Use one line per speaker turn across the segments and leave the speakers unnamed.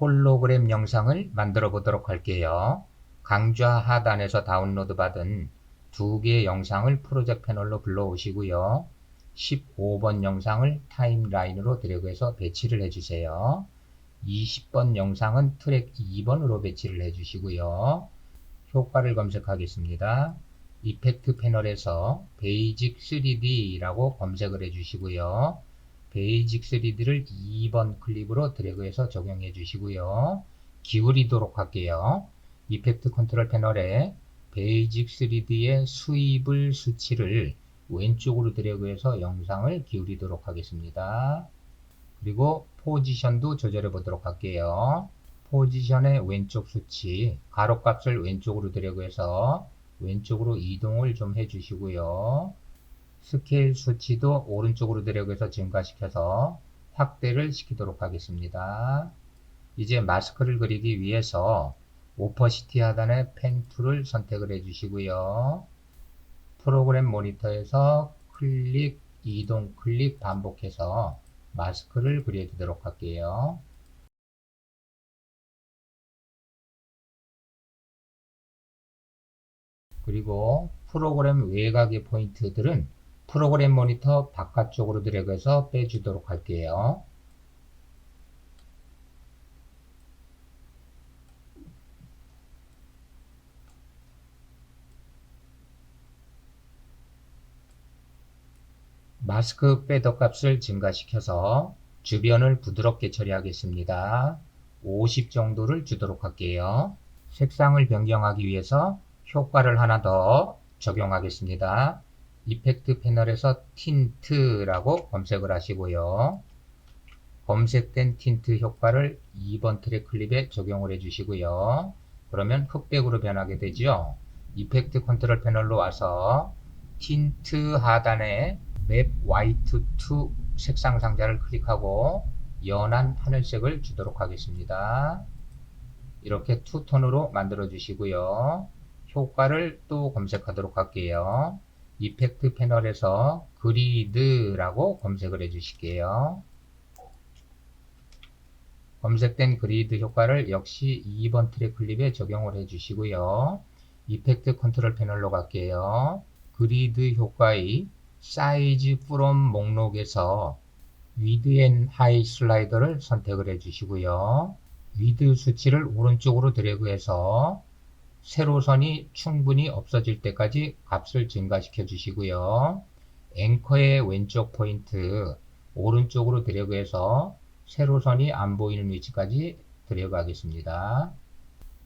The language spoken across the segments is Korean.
홀로그램 영상을 만들어 보도록 할게요. 강좌 하단에서 다운로드 받은 두 개의 영상을 프로젝트 패널로 불러오시고요. 15번 영상을 타임라인으로 드래그해서 배치를 해주세요. 20번 영상은 트랙 2번으로 배치를 해주시고요. 효과를 검색하겠습니다. 이펙트 패널에서 베이직 3D라고 검색을 해주시고요. 베이직 3D를 2번 클립으로 드래그해서 적용해 주시고요. 기울이도록 할게요. 이펙트 컨트롤 패널에 베이직 3D의 수입을 수치를 왼쪽으로 드래그해서 영상을 기울이도록 하겠습니다. 그리고 포지션도 조절해 보도록 할게요. 포지션의 왼쪽 수치, 가로값을 왼쪽으로 드래그해서 왼쪽으로 이동을 좀 해주시고요. 스케일 수치도 오른쪽으로 드래그해서 증가시켜서 확대를 시키도록 하겠습니다. 이제 마스크를 그리기 위해서 오퍼시티 하단의 펜 툴을 선택을 해주시고요. 프로그램 모니터에서 클릭, 이동, 클릭 반복해서 마스크를 그려주도록 할게요. 그리고 프로그램 외곽의 포인트들은 프로그램 모니터 바깥쪽으로 드래그해서 빼주도록 할게요. 마스크 패더 값을 증가시켜서 주변을 부드럽게 처리하겠습니다. 50 정도를 주도록 할게요. 색상을 변경하기 위해서 효과를 하나 더 적용하겠습니다. 이펙트 패널에서 틴트라고 검색을 하시고요. 검색된 틴트 효과를 2번 트랙 클립에 적용을 해 주시고요. 그러면 흑백으로 변하게 되죠. 이펙트 컨트롤 패널로 와서 틴트 하단에 맵 화이트 2 색상 상자를 클릭하고 연한 하늘색을 주도록 하겠습니다. 이렇게 투톤으로 만들어 주시고요. 효과를 또 검색하도록 할게요. 이펙트 패널에서 그리드라고 검색을 해 주실게요. 검색된 그리드 효과를 역시 2번 트랙 클립에 적용을 해 주시고요. 이펙트 컨트롤 패널로 갈게요. 그리드 효과의 사이즈 프롬 목록에서 위드 앤 하이 슬라이더를 선택을 해 주시고요. 위드 수치를 오른쪽으로 드래그해서 세로선이 충분히 없어질 때까지 값을 증가시켜 주시고요. 앵커의 왼쪽 포인트 오른쪽으로 드래그해서 세로선이 안 보이는 위치까지 드래그 하겠습니다.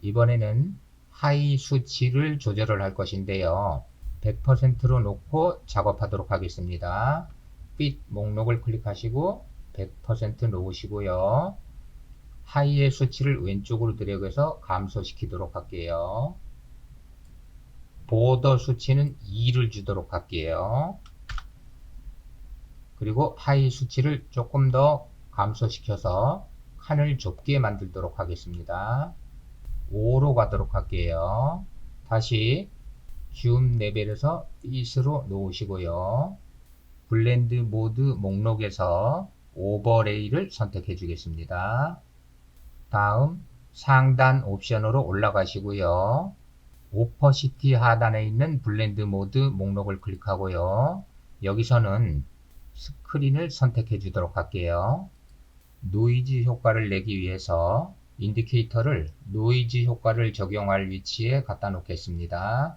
이번에는 하이 수치를 조절을 할 것인데요. 100%로 놓고 작업하도록 하겠습니다. 빛 목록을 클릭하시고 100% 놓으시고요. 하이의 수치를 왼쪽으로 드래그해서 감소시키도록 할게요. 보더 수치는 2를 주도록 할게요. 그리고 하이 수치를 조금 더 감소시켜서 칸을 좁게 만들도록 하겠습니다. 5로 가도록 할게요. 다시 줌 레벨에서 빛으로 놓으시고요. 블렌드 모드 목록에서 오버레이를 선택해 주겠습니다. 다음 상단 옵션으로 올라가시고요. 오퍼시티 하단에 있는 블렌드 모드 목록을 클릭하고요. 여기서는 스크린을 선택해 주도록 할게요. 노이즈 효과를 내기 위해서 인디케이터를 노이즈 효과를 적용할 위치에 갖다 놓겠습니다.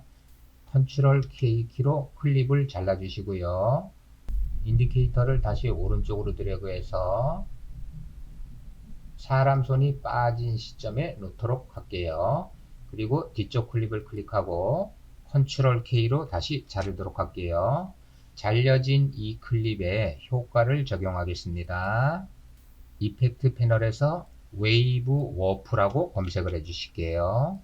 컨트롤 K 키로 클립을 잘라 주시고요. 인디케이터를 다시 오른쪽으로 드래그해서 사람 손이 빠진 시점에 놓도록 할게요. 그리고 뒤쪽 클립을 클릭하고 컨트롤 K로 다시 자르도록 할게요. 잘려진 이 클립에 효과를 적용하겠습니다. 이펙트 패널에서 웨이브 워프라고 검색을 해 주실게요.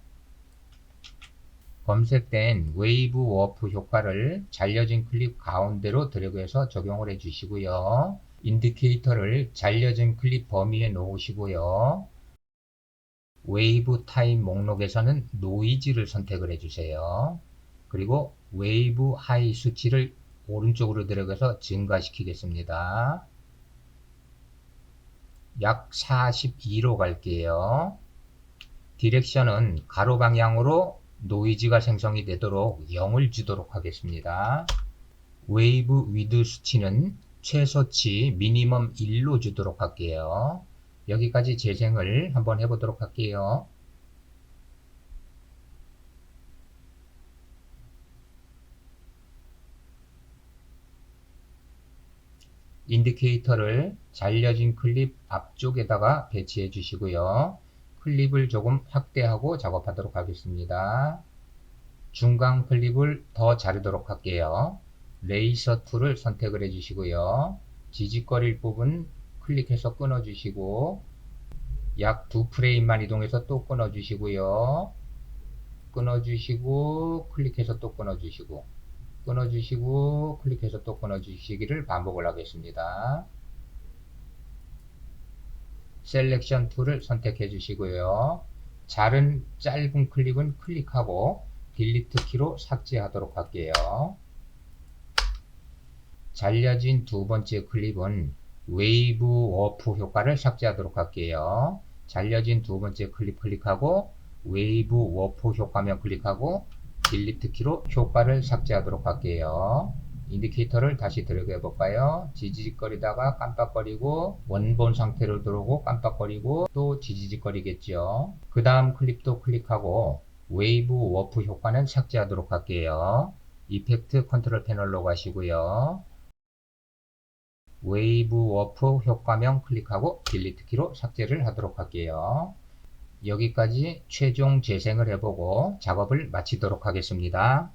검색된 웨이브 워프 효과를 잘려진 클립 가운데로 드래그해서 적용을 해 주시고요. 인디케이터를 잘려진 클립 범위에 놓으시고요. 웨이브 타임 목록에서는 노이즈를 선택을 해 주세요. 그리고 웨이브 하이 수치를 오른쪽으로 드래그해서 증가시키겠습니다. 약 42로 갈게요. 디렉션은 가로 방향으로 노이즈가 생성이 되도록 0을 주도록 하겠습니다. 웨이브 위드 수치는 최소치 미니멈 1로 주도록 할게요. 여기까지 재생을 한번 해보도록 할게요. 인디케이터를 잘려진 클립 앞쪽에다가 배치해 주시고요. 클립을 조금 확대하고 작업하도록 하겠습니다. 중간 클립을 더 자르도록 할게요. 레이서 툴을 선택을 해 주시고요. 지직거릴 부분 클릭해서 끊어 주시고 약 두 프레임만 이동해서 또 끊어 주시고요. 끊어 주시고 클릭해서 또 끊어 주시고 끊어 주시고 클릭해서 또 끊어 주시기를 반복을 하겠습니다. 셀렉션 툴을 선택해 주시고요. 자른 짧은 클립은 클릭하고 딜리트 키로 삭제하도록 할게요. 잘려진 두 번째 클립은 웨이브 워프 효과를 삭제하도록 할게요. 잘려진 두 번째 클립 클릭하고 웨이브 워프 효과면 클릭하고 딜리트 키로 효과를 삭제하도록 할게요. 인디케이터를 다시 들어가 볼까요? 지지직거리다가 깜빡거리고 원본 상태로 들어오고 깜빡거리고 또 지지직거리겠죠. 그 다음 클립도 클릭하고 웨이브 워프 효과는 삭제하도록 할게요. 이펙트 컨트롤 패널로 가시고요. 웨이브 워프 효과명 클릭하고 딜리트 키로 삭제를 하도록 할게요. 여기까지 최종 재생을 해보고 작업을 마치도록 하겠습니다.